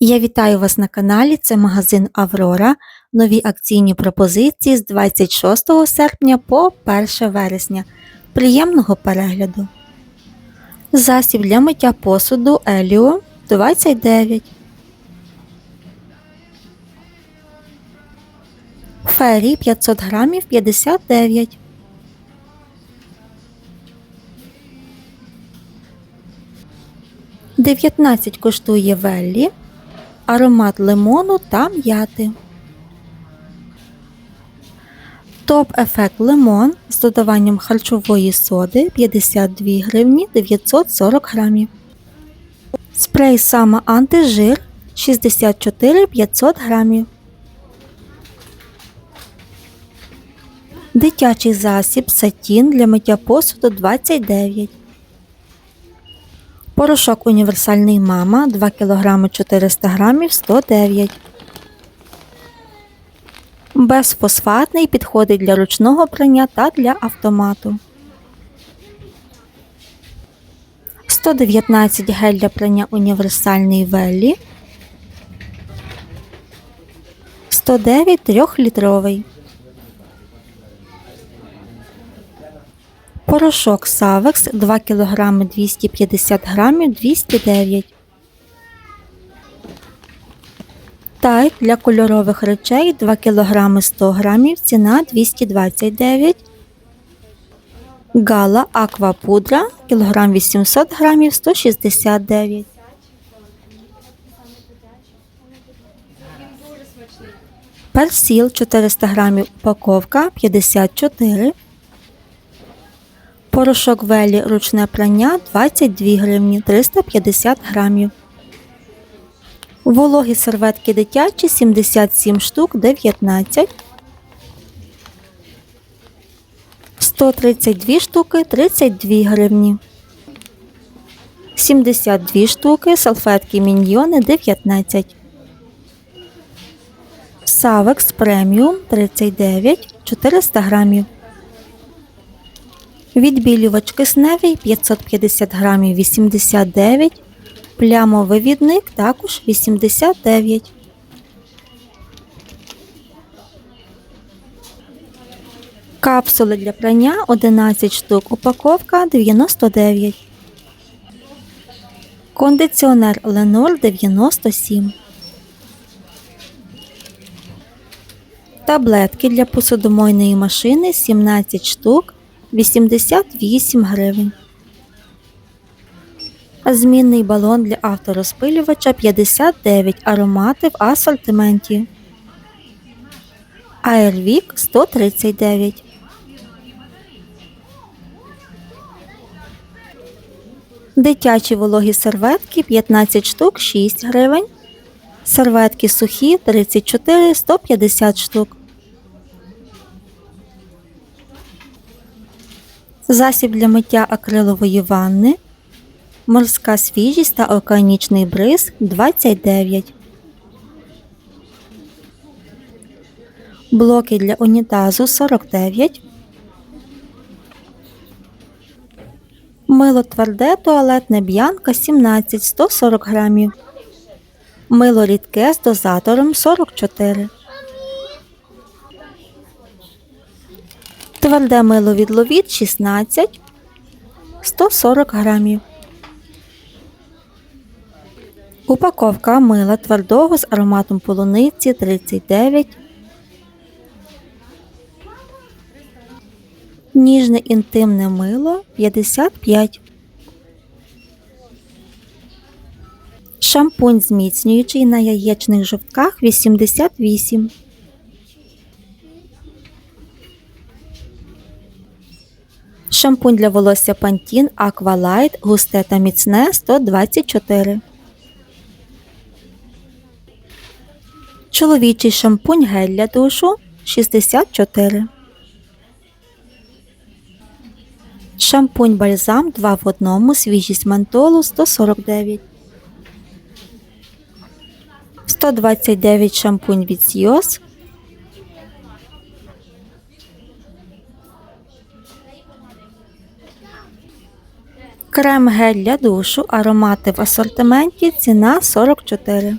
Я вітаю вас на каналі. Це магазин Аврора. Нові акційні пропозиції з 26 серпня по 1 вересня. Приємного перегляду. Засіб для миття посуду Еліо 29. Фері 500 грамів 59. Дев'ятнадцять коштує Веллі, аромат лимону та м'яти. Топ ефект лимон з додаванням харчової соди 52 гривні 940 грамів. Спрей сама антижир 64 500 грамів. Дитячий засіб сатін для миття посуду 29. Порошок універсальний мама 2 кг 400 г 109 Безфосфатний підходить для ручного прання та для автомату. 119 гель для прання універсальний Веллі. 109 3-літровий. Порошок Савекс 2 кг 250 г 209 Тайп для кольорових речей 2 кг 100 г ціна 229 Гала Аква пудра кілограм 800 г 169 Персіл 400 г упаковка 54 Порошок Велі ручне прання 22 гривні 350 грамів. Вологі серветки дитячі 77 штук 19. 132 штуки 32 гривні. 72 штуки салфетки міньйони 19. Савекс преміум 39 400 грамів. Відбілювач кисневий 550 грамів 89, плямовий відник також 89. Капсули для прання 11 штук, упаковка 99. Кондиціонер Ленор 97. Таблетки для посудомойної машини 17 штук 88 гривень. Змінний балон для авторозпилювача 59 аромати в асортименті. Аервік 139. Дитячі вологі серветки 15 штук 6 гривень. Серветки сухі 34 150 штук. Засіб для миття акрилової ванни. Морська свіжість та океанічний бриз 29. Блоки для унітазу 49. Мило тверде туалетне б'янка 17 140 грамів. Мило рідке з дозатором 44. Тверде мило від ловіт 16 140 грамів. Упаковка мила твердого з ароматом полуниці 39. Ніжне інтимне мило 55. Шампунь зміцнюючий на яєчних жовтках 88. Шампунь для волосся Aqua Light густе та міцне 124. Чоловічий шампунь гель для душу 64. Шампунь бальзам 2 в 1 свіжість ментолу 149. 129 шампунь від Сіос Крем гель для душу, аромати в асортименті, ціна 44.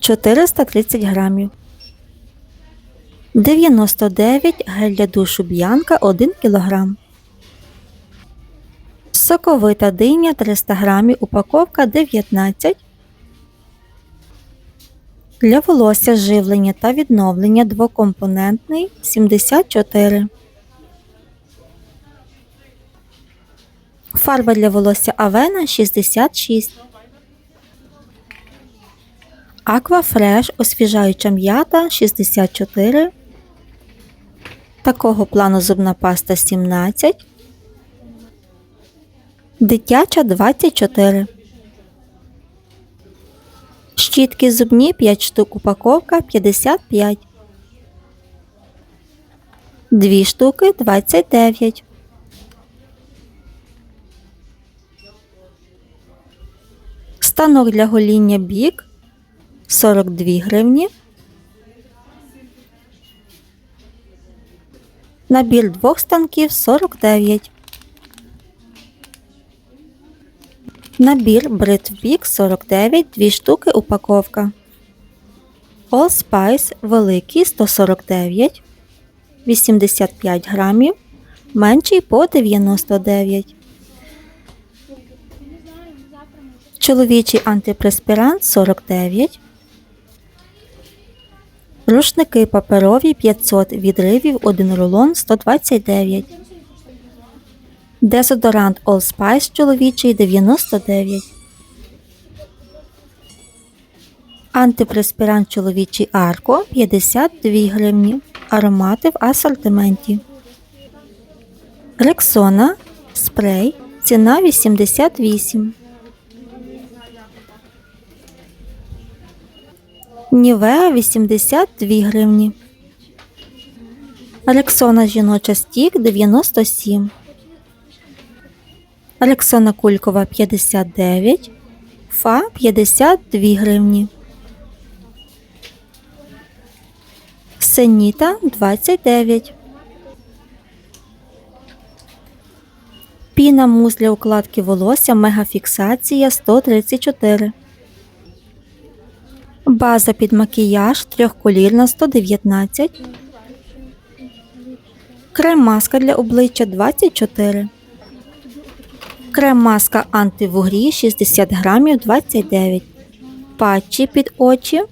430 грамів. 99 гель для душу Б'янка 1 кг. Соковита диня 300 грамів, упаковка 19. Для волосся живлення та відновлення двокомпонентний 74. Фарба для волосся Авена 66. Аквафреш освіжаюча м'ята 64. Такого плану зубна паста 17. Дитяча 24. Щітки зубні 5 штук упаковка 55. 2 штуки 29. Станок для гоління бік 42 гривні. Набір двох станків 49. Набір бритв бік 49, 2 штуки упаковка. All Spice великий 149, 85 грамів, менший по 99. Чоловічий антипреспірант 49. Рушники паперові 500 відривів 1 рулон 129. Дезодорант All Spice чоловічий 99. Антипреспірант чоловічий Арко 52 гривні. Аромати в асортименті. Рексона спрей. Ціна 88. Нівеа 82 гривні. Рексона жіноча стік 97. Рексона кулькова 59. Фа 52 гривні. Сеніта 29. Піна мус для укладки волосся мегафіксація 134. База під макіяж трьохколірна 119. Крем-маска для обличчя 24. Крем-маска антивугрі 60 грамів 29. Патчі під очі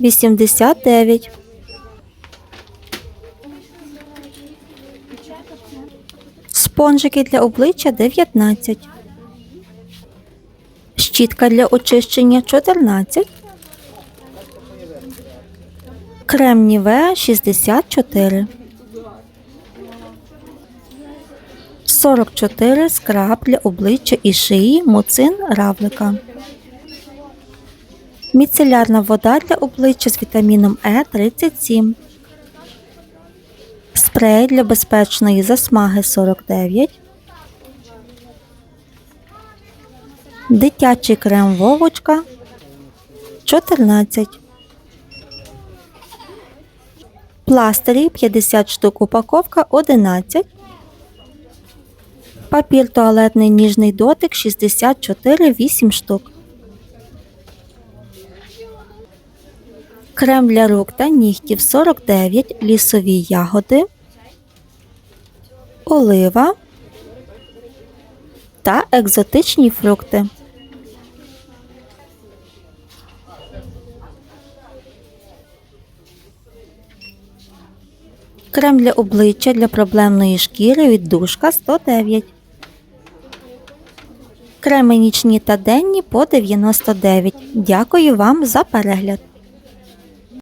89. Спонжики для обличчя 19. Щітка для очищення 14. Крем Нівеа 64. 44 скраб для обличчя і шиї муцин равлика. Міцелярна вода для обличчя з вітаміном Е 37. Спрей для безпечної засмаги 49. Дитячий крем Вовочка 14. Пластирі 50 штук упаковка 11. Папір туалетний ніжний дотик 64 8 штук. Крем для рук та нігтів 49, лісові ягоди, олива та екзотичні фрукти. Крем для обличчя для проблемної шкіри віддушка 109. Креми нічні та денні по 99. Дякую вам за перегляд.